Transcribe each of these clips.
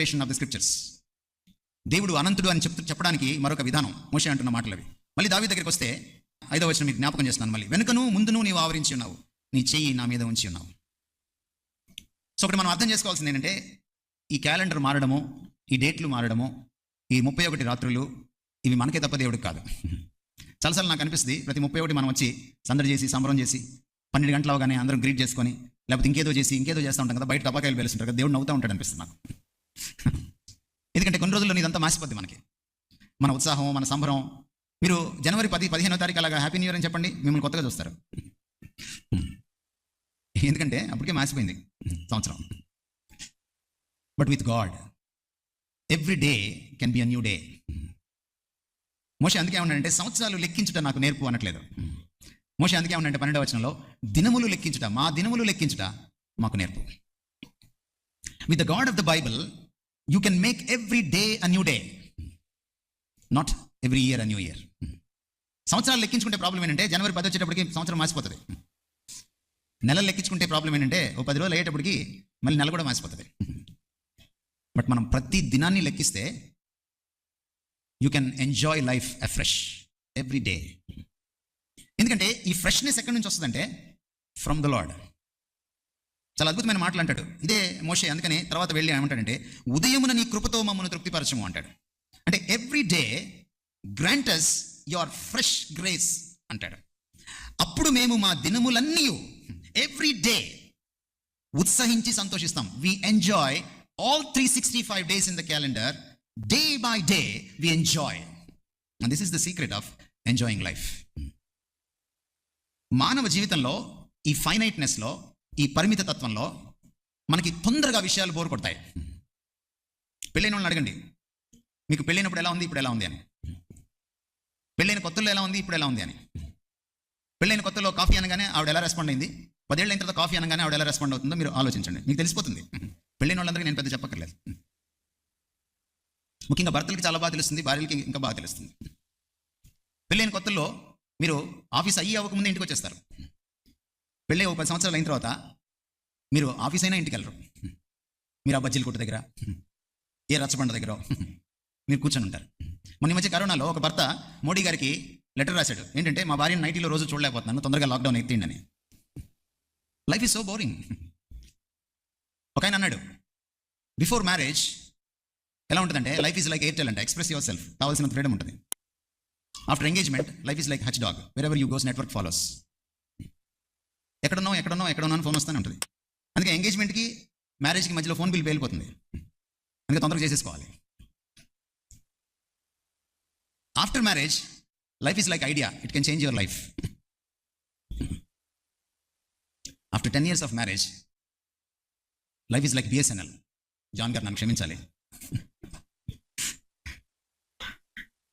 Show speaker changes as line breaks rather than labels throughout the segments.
Interpretation of the scriptures దేవుడు అనంతుడు అని చెప్తూ చెప్పడానికి మరొక విధానం మోషే అంటున్న మాటలు అవి మళ్ళీ దావి దగ్గరికి వస్తే ఐదో వచ్చిన మీకు జ్ఞాపకం చేస్తున్నాను మళ్ళీ. వెనుకను ముందును నీవు ఆవరించి ఉన్నావు. నీ చెయ్యి నా మీద ఉంచి ఉన్నావు. సో ఇప్పుడు మనం అర్థం చేసుకోవాల్సింది ఏంటంటే ఈ క్యాలెండర్ మారడము ఈ డేట్లు మారడము ఈ ముప్పై ఒకటి రాత్రులు ఇవి మనకే తప్ప దేవుడికి కాదు. చాలాసార్లు నాకు అనిపిస్తుంది ప్రతి ముప్పై ఒకటి మనం వచ్చి సందడి చేసి సంబరం చేసి పన్నెండు గంటలు అవగానే అందరం గ్రీట్ చేసుకొని లేకపోతే ఇంకేదో చేసి ఇంకేదో చేస్తూ ఉంటాం కదా బయట టపాకాయలు పేలుస్తుంటారు కదా దేవుడు నవ్వుతూ ఉంటాడు అనిపిస్తుంది నాకు. ఎందుకంటే కొన్ని రోజుల్లో ఇదంతా మాసిపోద్ది మనకి. మన ఉత్సాహం మన సంబరం. మీరు జనవరి పది పదిహేనో తారీఖు అలాగా హ్యాపీ న్యూ ఇయర్ అని చెప్పండి మిమ్మల్ని కొత్తగా చూస్తారు. ఎందుకంటే అప్పటికే మాసిపోయింది సంవత్సరం. But with God every day can be a new day మోషే అందుకే ఏమన్నాడంటే సంవత్సరాలు లెక్కించుట నాకు నేర్పు అనట్లేదు. మోషే అందుకే ఏమన్నాడంటే పన్నెండవ వచనంలో దినములు లెక్కించుట మా దినములు లెక్కించుట మాకు నేర్పు. With the God of the Bible you can make every day a new day not every year a new year సంవత్సరాలు లెక్కించుకుంటే ప్రాబ్లం ఏంటంటే జనవరి పది వచ్చేటప్పటికి సంవత్సరం మాసిపోతుంది. నెలలు లెక్కించుకుంటే ప్రాబ్లం ఏంటంటే ఓ పది రోజులు అయ్యేటప్పటికి మళ్ళీ నెల కూడా మాసిపోతుంది. బట్ మనం ప్రతి దినాన్ని లెక్కిస్తే you can enjoy life a fresh every day ఎందుకంటే ఈ ఫ్రెష్నెస్ ఎక్కడి నుంచి వస్తుందంటే ఫ్రమ్ ద లాడ్ చాలా అద్భుతమైన మాటలు అంటాడు. ఇదే మోషే అందుకని తర్వాత వెళ్ళి ఏమంటాడంటే ఉదయమున నీ కృపతో మమ్మల్ని తృప్తిపరచము అంటాడు. అంటే every day grants your fresh grace అంటాడు. అప్పుడు మేము మా దినములన్నీ ఎవ్రీ డే ఉత్సహించి సంతోషిస్తాం. We enjoy all three sixty five days in the calendar day by day we enjoy this is the secret of enjoying life మానవ జీవితంలో ఈ ఫైనైట్నెస్లో ఈ పరిమిత తత్వంలో మనకి తొందరగా విషయాలు బోరు కొడతాయి. పెళ్ళైన వాళ్ళని అడగండి. మీకు పెళ్ళైనప్పుడు ఎలా ఉంది? ఇప్పుడు ఎలా ఉంది అని. పెళ్ళైన కొత్తలో ఎలా ఉంది? ఇప్పుడు ఎలా ఉంది అని. పెళ్ళైన కొత్తలో కాఫీ అనగానే ఆవిడ ఎలా రెస్పాండ్ అయింది? పదేళ్ళ తర్వాత కాఫీ అనగానే ఆవిడ ఎలా రెస్పాండ్ అవుతుందో మీరు ఆలోచించండి. మీకు తెలిసిపోతుంది. పెళ్ళైన వాళ్ళందరికీ నేను పెద్ద చెప్పక్కర్లేదు. ముఖ్యంగా భర్తలకి చాలా బాగా తెలుస్తుంది భార్యలకి ఇంకా బాగా తెలుస్తుంది. పెళ్ళైన కొత్తల్లో మీరు ఆఫీస్ అయ్యి అవ్వకముందే ఇంటికి వచ్చేస్తారు. పెళ్ళి ఒక పది సంవత్సరాలు అయిన తర్వాత మీరు ఆఫీస్ అయినా ఇంటికి వెళ్ళరు. మీరు ఆ బజ్జీల కొట్టు దగ్గర ఏ రచ్చబండ దగ్గర మీరు కూర్చొని ఉంటారు. మొన్న ఈ మధ్య కరోనాలో ఒక భర్త మోడీ గారికి లెటర్ రాశాడు. ఏంటంటే మా భార్యను నైటీలో రోజు చూడలేకపోతున్నాను తొందరగా లాక్డౌన్ ఎత్తిండి అని లైఫ్ ఈజ్ సో బోరింగ్ ఒక ఆయన అన్నాడు బిఫోర్ మ్యారేజ్ ఎలా ఉంటుందంటే లైఫ్ ఈజ్ లైక్ ఎయిర్టెల్ అంటే ఎక్స్ప్రెస్ యువర్ సెల్ఫ్ కావాల్సిన ఫ్రీడమ్ ఉంటుంది. After engagement life is like Hutch dog wherever you goes network follows ఎక్కడున్నావు ఎక్కడున్నావు ఎక్కడున్నావు ఫోన్ వస్తూనే ఉంటుంది. అందుకే ఎంగేజ్మెంట్కి మ్యారేజ్కి మధ్యలో ఫోన్ బిల్ పేలిపోతుంది. అందుకే తొందరగా చేసేసుకోవాలి. After marriage life is like Idea it can change your life after ten years of marriage life is like BSNL John గారు నన్ను క్షమించాలి.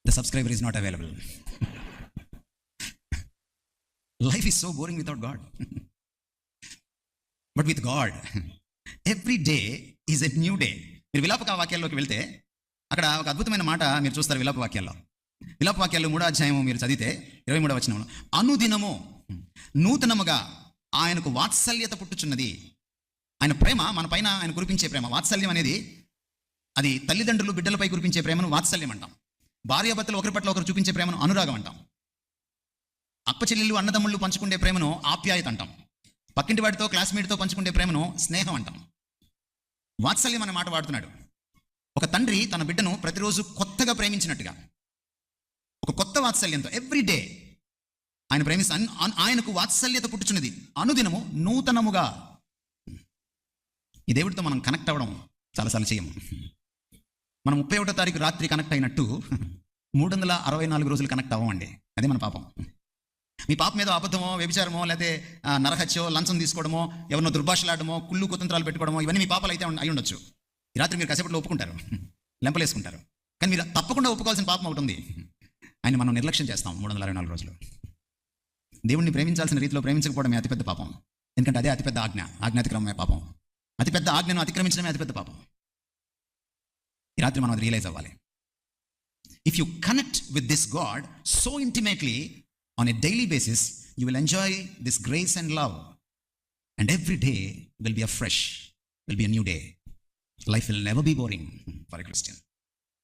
The subscriber is not available life is so boring without God but with God every day is a new day మీరు విలాపక వాక్యాల్లోకి వెళ్తే అక్కడ ఒక అద్భుతమైన మాట మీరు చూస్తారు విలాప వాక్యాల్లో. విలాప వాక్యాల్లో మూడో అధ్యాయము మీరు చదివితే ఇరవై మూడో వచనంలో అనుదినము నూతనముగా ఆయనకు వాత్సల్యత పుట్టుచున్నది. ఆయన ప్రేమ మన పైన ఆయన కురిపించే ప్రేమ. వాత్సల్యం అనేది అది తల్లిదండ్రులు బిడ్డలపై కురిపించే ప్రేమను వాత్సల్యం అంటాం. భార్యాభర్తలు ఒకరి పట్ల ఒకరు చూపించే ప్రేమను అనురాగం అంటాం. అప్పచెల్లెళ్ళు అన్నదమ్ముళ్ళు పంచుకునే ప్రేమను ఆప్యాయత అంటాం. పక్కింటి వాడితో క్లాస్మేట్తో పంచుకునే ప్రేమను స్నేహం అంటాం. వాత్సల్యం అనే మాట వాడుతున్నాడు. ఒక తండ్రి తన బిడ్డను ప్రతిరోజు కొత్తగా ప్రేమించినట్టుగా ఒక కొత్త వాత్సల్యంతో ఎవ్రీ డే ఆయన ప్రేమిస్త అన్- ఆయనకు వాత్సల్యత పుట్టుచున్నది. అనుదినము నూతనముగా. ఈ దేవుడితో మనం కనెక్ట్ అవ్వడం చాలాసార్లు చేయము మనం ముప్పై ఒకటో తారీఖు రాత్రి కనెక్ట్ అయినట్టు మూడు వందల అరవై నాలుగు రోజులు కనెక్ట్ అవ్వమండి. అదే మన పాపం. మీ పాప మీద అబద్ధమో వ్యభిచారమో లేకపోతే నరహత్యో లంచం తీసుకోవడమో ఎవరినో దుర్భాషలాడమో కుళ్ళు కుతంత్రాలు పెట్టుకోవడమో ఇవన్నీ మీ పాపాలు అయితే అయి ఉండొచ్చు. ఈ రాత్రి మీరు కసేపట్లో ఒప్పుకుంటారు. లెంపలేసుకుంటారు. కానీ మీరు తప్పకుండా ఒప్పుకోవాల్సిన పాపం ఒకటి ఉంది. ఆయన మనం నిర్లక్ష్యం చేస్తాం మూడు వందల అరవై నాలుగు రోజులు. దేవుణ్ణి ప్రేమించాల్సిన రీతిలో ప్రేమించకపోవడమే అతిపెద్ద పాపం. ఎందుకంటే అదే అతిపెద్ద ఆజ్ఞ ఆజ్ఞాతిక్రమమే పాపం. అతిపెద్ద ఆజ్ఞను అతిక్రమించడమే అతిపెద్ద పాపం. ఈ రాత్రి మనం అది రియలైజ్ అవ్వాలి. If you connect with this God so intimately on a daily basis, you will enjoy this grace and love. And every day will be a fresh, will be a new day. Life will never be boring for a Christian.